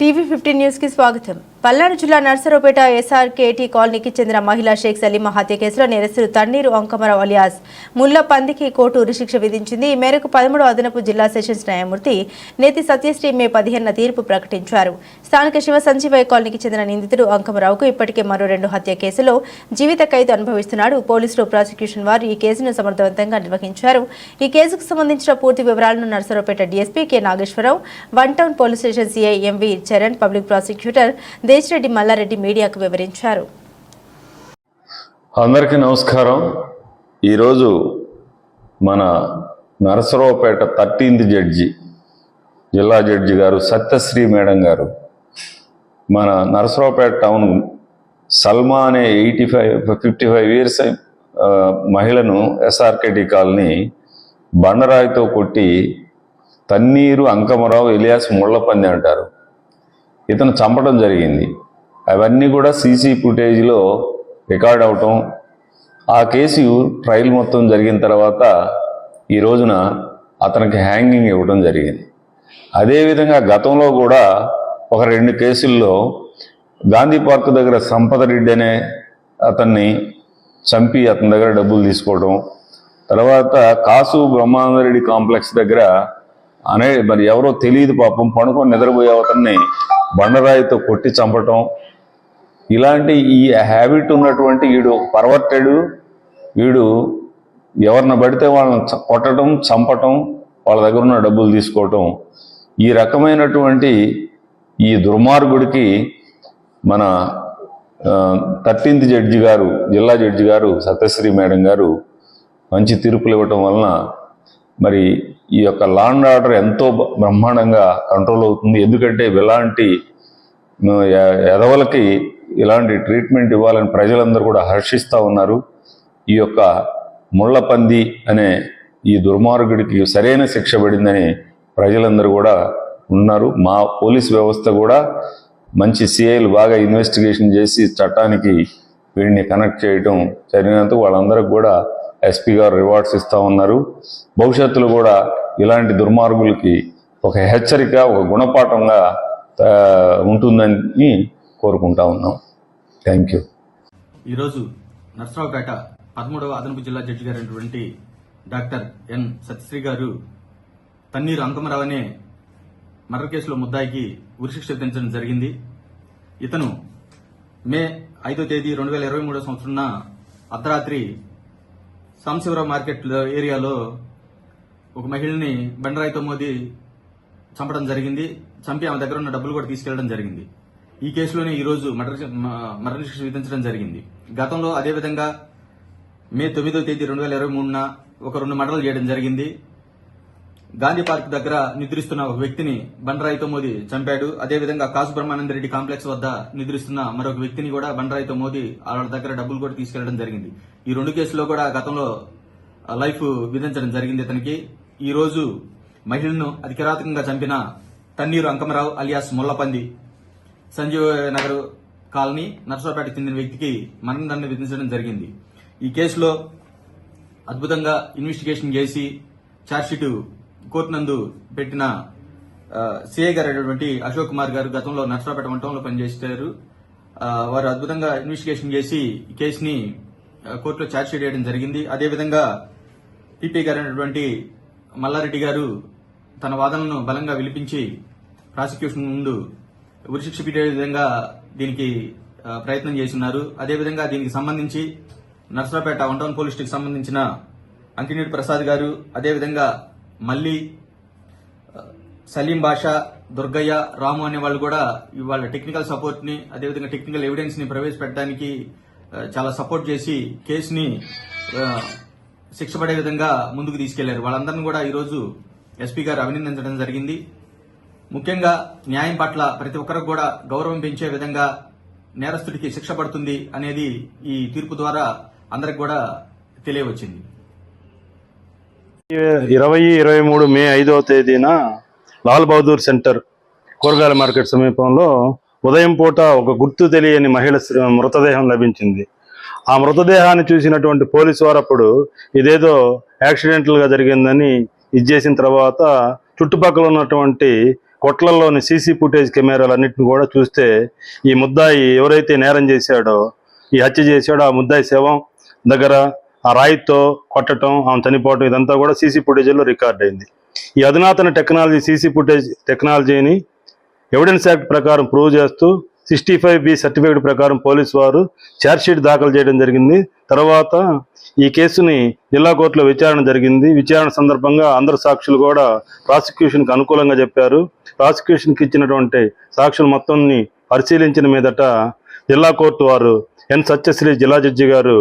TV fifteen న్యూస్కి స్వాగతం. పల్నాడు జిల్లా నర్సరావుపేట ఎస్ఆర్కేటీ కాలనీకి చెందిన మహిళా షేక్ సలీమా హత్య కేసులో నేరస్తులు తన్నీరు అంకమరావు అలియాస్ ముల్ల పందికి కోర్టు ఉరిశిక్ష విధించింది. ఈ మేరకు పదమూడు అదనపు జిల్లా సెషన్స్ న్యాయమూర్తి నేతి సత్యశ్రీ మే పదిహేనున తీర్పు ప్రకటించారు. స్థానిక శివ సంజీవయ్య కాలనీకి చెందిన నిందితుడు అంకమరావుకు ఇప్పటికే మరో రెండు హత్య కేసులో జీవిత ఖైదు అనుభవిస్తున్నాడు. పోలీసులు ప్రాసిక్యూషన్ వారు ఈ కేసును సమర్థవంతంగా నిర్వహించారు. ఈ కేసుకు సంబంధించిన పూర్తి వివరాలను Narasaraopet DSP K Nageswararao one town police station CI MV Charan public prosecutor Desireddy Mallareddy మీడియాకు వివరించారు. అందరికీ నమస్కారం. ఈరోజు మన నరసరావుపేట థర్టీన్త్ జడ్జి జిల్లా జడ్జి గారు సత్యశ్రీ మేడం గారు మన నరసరావుపేట టౌన్ సల్మా అనే eighty five fifty five years మహిళను ఎస్ఆర్కేటి కాలనీ బండరాయితో కొట్టి తన్నీరు అంకమరావు ఇలియాస్ ముళ్ళపంది అంటారు. ఇతను చంపడం జరిగింది. అవన్నీ కూడా సీసీ ఫుటేజ్లో రికార్డ్ అవటం. ఆ కేసు ట్రయల్ మొత్తం జరిగిన తర్వాత ఈ రోజున అతనికి హ్యాంగింగ్ ఇవ్వడం జరిగింది. అదేవిధంగా గతంలో కూడా ఒక రెండు కేసుల్లో గాంధీ పార్క్ దగ్గర సంపద రెడ్డి అనే అతన్ని చంపి అతని దగ్గర డబ్బులు తీసుకోవడం తర్వాత కాసు బ్రహ్మానందరెడ్డి కాంప్లెక్స్ దగ్గర అనే మరి ఎవరో తెలియదు పాపం పడుకొని నిద్రపోయే అతన్ని బండరాయితో కొట్టి చంపటం. ఇలాంటి ఈ హ్యాబిట్ ఉన్నటువంటి వీడు పర్వర్టెడు వీడు ఎవరిని పడితే వాళ్ళని చ- కొట్టడం చంపటం వాళ్ళ దగ్గర ఉన్న డబ్బులు తీసుకోవటం. ఈ రకమైనటువంటి ఈ దుర్మార్గుడికి మన థర్టీన్త్ జడ్జి గారు జిల్లా జడ్జి గారు సత్యశ్రీ మేడం గారు మంచి తీర్పులు ఇవ్వటం వలన మరి ఈ యొక్క లాండ్ ఆర్డర్ ఎంతో బ్రహ్మాండంగా కంట్రోల్ అవుతుంది. ఎందుకంటే ఇలాంటి ఎదవలకి ఇలాంటి ట్రీట్మెంట్ ఇవ్వాలని ప్రజలందరూ కూడా హర్షిస్తూ ఉన్నారు. ఈ యొక్క ముళ్ళపంది అనే ఈ దుర్మార్గుడికి సరైన శిక్ష పడిందని ప్రజలందరూ కూడా ఉన్నారు. మా పోలీస్ వ్యవస్థ కూడా మంచి సిఐలు బాగా ఇన్వెస్టిగేషన్ చేసి చట్టానికి వీడిని కనెక్ట్ చేయడం జరిగినందుకు వాళ్ళందరికీ కూడా ఎస్పీ గారు రివార్డ్స్ ఇస్తూ ఉన్నారు. భవిష్యత్తులో కూడా ఇలాంటి దుర్మార్గులకి ఒక హెచ్చరిక ఒక గుణపాఠంగా ఉంటుందని కోరుకుంటా ఉన్నాం. థ్యాంక్ యూ ఈరోజు నర్సరావుపేట పదమూడవ అదనపు జిల్లా జడ్జి గారైనటువంటి డాక్టర్ ఎన్ సత్యశ్రీ గారు తన్నీరు అంకమరావు అనే మర్డర్ కేసులో ముద్దాయికి ఉరిశిక్ష విధించడం జరిగింది. ఇతను మే ఐదో తేదీ రెండు వేల ఇరవై మూడో సంవత్సరం అర్ధరాత్రి సాంశివరావు మార్కెట్ ఏరియాలో ఒక మహిళని బండరాయితో మోది చంపడం జరిగింది. చంపి ఆమె దగ్గర ఉన్న డబ్బులు కూడా తీసుకెళ్ళడం జరిగింది. ఈ కేసులోనే ఈరోజు రోజు మర్డర్ మ- మరణ శిక్ష విధించడం జరిగింది. గతంలో అదేవిధంగా మే తొమ్మిదో తేదీ రెండు వేల ఇరవై మూడున ఒక రెండు మర్డర్లు చేయడం జరిగింది. గాంధీ పార్క్ దగ్గర నిద్రిస్తున్న ఒక వ్యక్తిని బండరాయితో మోదీ చంపాడు. అదేవిధంగా కాసు బ్రహ్మానంద రెడ్డి కాంప్లెక్స్ వద్ద నిద్రిస్తున్న మరొక వ్యక్తిని కూడా బండరాయితో మోదీ వాళ్ళ దగ్గర డబ్బులు కూడా తీసుకెళ్ళడం జరిగింది. ఈ రెండు కేసులో కూడా గతంలో లైఫ్ విధించడం జరిగింది ఇతనికి. ఈ రోజు మహిళను అధికరాతకంగా చంపిన తన్నీరు అంకమరావు అలియాస్ ముల్లపంది. సంజీవ్ నగర్ కాలనీ నర్సరావుపేటకు చెందిన వ్యక్తికి మరణదండ విధించడం జరిగింది. ఈ కేసులో అద్భుతంగా ఇన్వెస్టిగేషన్ చేసి ఛార్జ్షీట్ కోర్టు నందు పెట్టిన సిఐ గారు అయినటువంటి అశోక్ కుమార్ గారు గతంలో నర్సరాపేట వంటంలో పనిచేశారు. వారు అద్భుతంగా ఇన్వెస్టిగేషన్ చేసి ఈ కేసుని కోర్టులో ఛార్జ్షీట్ చేయడం జరిగింది. అదేవిధంగా పీపీ గారు అయినటువంటి మల్లారెడ్డి గారు తన వాదనలను బలంగా విలిపించి ప్రాసిక్యూషన్ ముందు ఉరిశిక్ష పెట్టే విధంగా దీనికి ప్రయత్నం చేస్తున్నారు. అదేవిధంగా దీనికి సంబంధించి Narasaraopet one town police station సంబంధించిన అంకినీటి ప్రసాద్ గారు అదేవిధంగా మళ్ళీ సలీం బాషా దుర్గయ్య రాము అనే వాళ్ళు కూడా ఇవాళ టెక్నికల్ సపోర్ట్ని అదేవిధంగా టెక్నికల్ ఎవిడెన్స్ని ప్రవేశపెట్టడానికి చాలా సపోర్ట్ చేసి కేసుని శిక్ష పడే విధంగా ముందుకు తీసుకెళ్ళారు. వాళ్ళందరినీ కూడా ఈరోజు ఎస్పీ గారు అభినందించడం జరిగింది. ముఖ్యంగా న్యాయం పట్ల ప్రతి ఒక్కరికి కూడా గౌరవం పెంచే విధంగా నేరస్తుడికి శిక్ష పడుతుంది అనేది ఈ తీర్పు ద్వారా అందరికి కూడా తెలియవచ్చింది. ఇరవై ఇరవై మూడు మే ఐదవ తేదీన లాల్ బహదూర్ సెంటర్ కూరగాయల మార్కెట్ సమీపంలో ఉదయం పూట ఒక గుర్తు తెలియని మహిళ మృతదేహం లభించింది. ఆ మృతదేహాన్ని చూసినటువంటి పోలీసు వారు అప్పుడు ఇదేదో యాక్సిడెంటల్గా జరిగిందని ఇది చేసిన తర్వాత చుట్టుపక్కల ఉన్నటువంటి కొట్లల్లోని సీసీ ఫుటేజ్ కెమెరాలన్నింటిని కూడా చూస్తే ఈ ముద్దాయి ఎవరైతే నేరం చేశాడో ఈ హత్య చేశాడో ఆ ముద్దాయి శవం దగ్గర ఆ రాయితో కొట్టడం ఆమె చనిపోవటం ఇదంతా కూడా సీసీ ఫుటేజ్లో రికార్డ్ అయింది. ఈ అధునాతన టెక్నాలజీ సీసీ ఫుటేజ్ టెక్నాలజీని ఎవిడెన్స్ యాక్ట్ ప్రకారం ప్రూవ్ చేస్తూ సిక్స్టీ ఫైవ్ బి సర్టిఫికేట్ ప్రకారం పోలీసు వారు ఛార్జ్షీట్ దాఖలు చేయడం జరిగింది. తర్వాత ఈ కేసుని జిల్లా కోర్టులో విచారణ జరిగింది. విచారణ సందర్భంగా అందరు సాక్షులు కూడా ప్రాసిక్యూషన్కి అనుకూలంగా చెప్పారు. ప్రాసిక్యూషన్కి ఇచ్చినటువంటి సాక్షులు మొత్తాన్ని పరిశీలించిన మీదట జిల్లా కోర్టు వారు ఎన్ సత్యశ్రీ జిల్లా జడ్జి గారు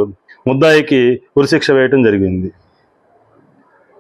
ముద్దాయికి ఉరిశిక్ష వేయటం జరిగింది.